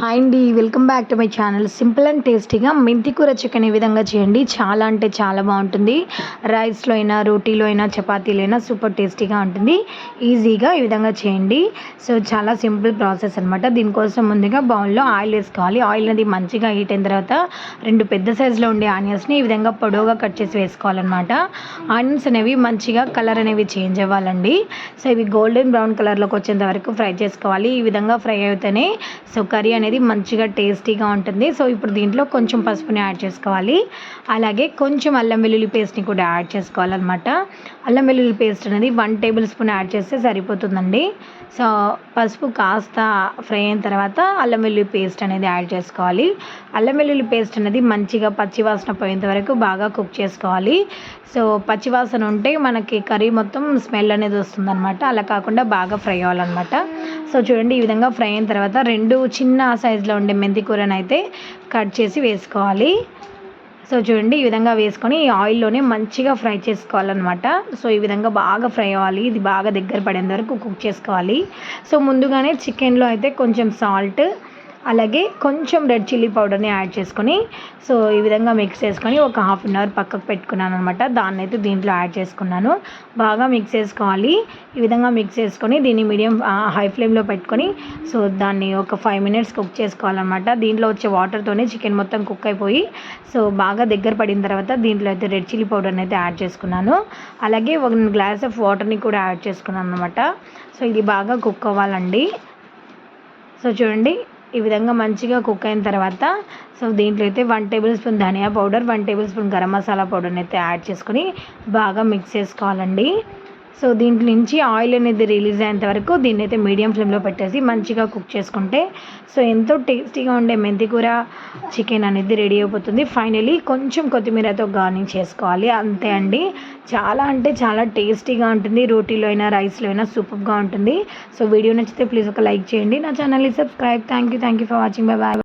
Hi అండి welcome back to my channel simple and టేస్టీగా మెంతి కూర చికెన్ ఈ విధంగా చేయండి. చాలా అంటే చాలా బాగుంటుంది. రైస్లో అయినా రోటీలో అయినా చపాతీలో అయినా సూపర్ టేస్టీగా ఉంటుంది. ఈజీగా ఈ విధంగా చేయండి. సో చాలా సింపుల్ ప్రాసెస్ అనమాట దీనికోసం ముందుగా బౌల్లో ఆయిల్ వేసుకోవాలి. ఆయిల్ అనేది మంచిగా హీట్ అయిన తర్వాత రెండు పెద్ద సైజులో ఉండే ఆనియన్స్ని ఈ విధంగా పొడవుగా కట్ చేసి వేసుకోవాలన్నమాట. ఆనియన్స్ అనేవి మంచిగా కలర్ అనేవి చేంజ్ అవ్వాలండి. సో ఇవి గోల్డెన్ బ్రౌన్ కలర్లోకి వచ్చేంత వరకు ఫ్రై చేసుకోవాలి. ఈ విధంగా ఫ్రై అవుతేనే సో కర్రీ అనేది మంచిగా టేస్టీగా ఉంటుంది. సో ఇప్పుడు దీంట్లో కొంచెం పసుపుని యాడ్ చేసుకోవాలి. అలాగే కొంచెం అల్లం వెల్లుల్లి పేస్ట్ని కూడా యాడ్ చేసుకోవాలన్నమాట. అల్లం వెల్లుల్లి పేస్ట్ అనేది వన్ టేబుల్ స్పూన్ యాడ్ చేస్తే సరిపోతుందండి. సో పసుపు కాస్త ఫ్రై అయిన తర్వాత అల్లం వెల్లుల్లి పేస్ట్ అనేది యాడ్ చేసుకోవాలి. అల్లం వెల్లుల్లి పేస్ట్ అనేది మంచిగా పచ్చివాసన పోయేంత వరకు బాగా కుక్ చేసుకోవాలి. సో పచ్చివాసన ఉంటే మనకి కర్రీ మొత్తం స్మెల్ అనేది వస్తుందన్నమాట. అలా కాకుండా బాగా ఫ్రై అవ్వాలన్నమాట. సో చూడండి ఈ విధంగా ఫ్రై అయిన తర్వాత రెండు చిన్న సైజులో ఉండే మెంతి కూరనైతే కట్ చేసి వేసుకోవాలి. సో చూడండి ఈ విధంగా వేసుకొని ఈ ఆయిల్లోనే మంచిగా ఫ్రై చేసుకోవాలన్నమాట. సో ఈ విధంగా బాగా ఫ్రై అవ్వాలి. ఇది బాగా దగ్గర పడేంత వరకు కుక్ చేసుకోవాలి. సో ముందుగానే చికెన్లో అయితే కొంచెం సాల్ట్ అలాగే కొంచెం రెడ్ చిల్లీ పౌడర్ని యాడ్ చేసుకొని సో ఈ విధంగా మిక్స్ చేసుకొని ఒక హాఫ్ అన్ అవర్ పక్కకు పెట్టుకున్నాను అనమాట దాన్ని అయితే దీంట్లో యాడ్ చేసుకున్నాను. బాగా మిక్స్ చేసుకోవాలి. ఈ విధంగా మిక్స్ చేసుకొని దీన్ని మీడియం హై ఫ్లేమ్లో పెట్టుకొని సో దాన్ని ఒక ఫైవ్ మినిట్స్ కుక్ చేసుకోవాలన్నమాట. దీంట్లో వచ్చే వాటర్తోనే చికెన్ మొత్తం కుక్ అయిపోయి సో బాగా దగ్గర పడిన తర్వాత దీంట్లో అయితే రెడ్ చిల్లీ పౌడర్ని అయితే యాడ్ చేసుకున్నాను. అలాగే ఒక గ్లాస్ ఆఫ్ వాటర్ని కూడా యాడ్ చేసుకున్నాను అనమాట సో ఇది బాగా కుక్ అవ్వాలండి. సో చూడండి ఈ విధంగా మంచిగా కుక్ అయిన తర్వాత సో దీంట్లో అయితే వన్ టేబుల్ స్పూన్ ధనియా powder one tablespoon garam masala పౌడర్ని అయితే యాడ్ చేసుకొని బాగా మిక్స్ చేసుకోవాలండి. సో దీంట్లో నుంచి ఆయిల్ అనేది రిలీజ్ అయ్యేంత వరకు దీన్ని అయితే మీడియం ఫ్లేమ్లో పెట్టేసి మంచిగా కుక్ చేసుకుంటే సో ఎంతో టేస్టీగా ఉండే మెంతి కూర చికెన్ అనేది రెడీ అయిపోతుంది. ఫైనలీ కొంచెం కొత్తిమీరతో గార్నింగ్ చేసుకోవాలి. అంతే అండి. చాలా అంటే చాలా టేస్టీగా ఉంటుంది. రోటీలో అయినా రైస్లో అయినా సూపర్గా ఉంటుంది. సో వీడియో నచ్చితే ప్లీజ్ ఒక లైక్ చేయండి. నా ఛానల్ని subscribe. Thank you thank you for watching bye bye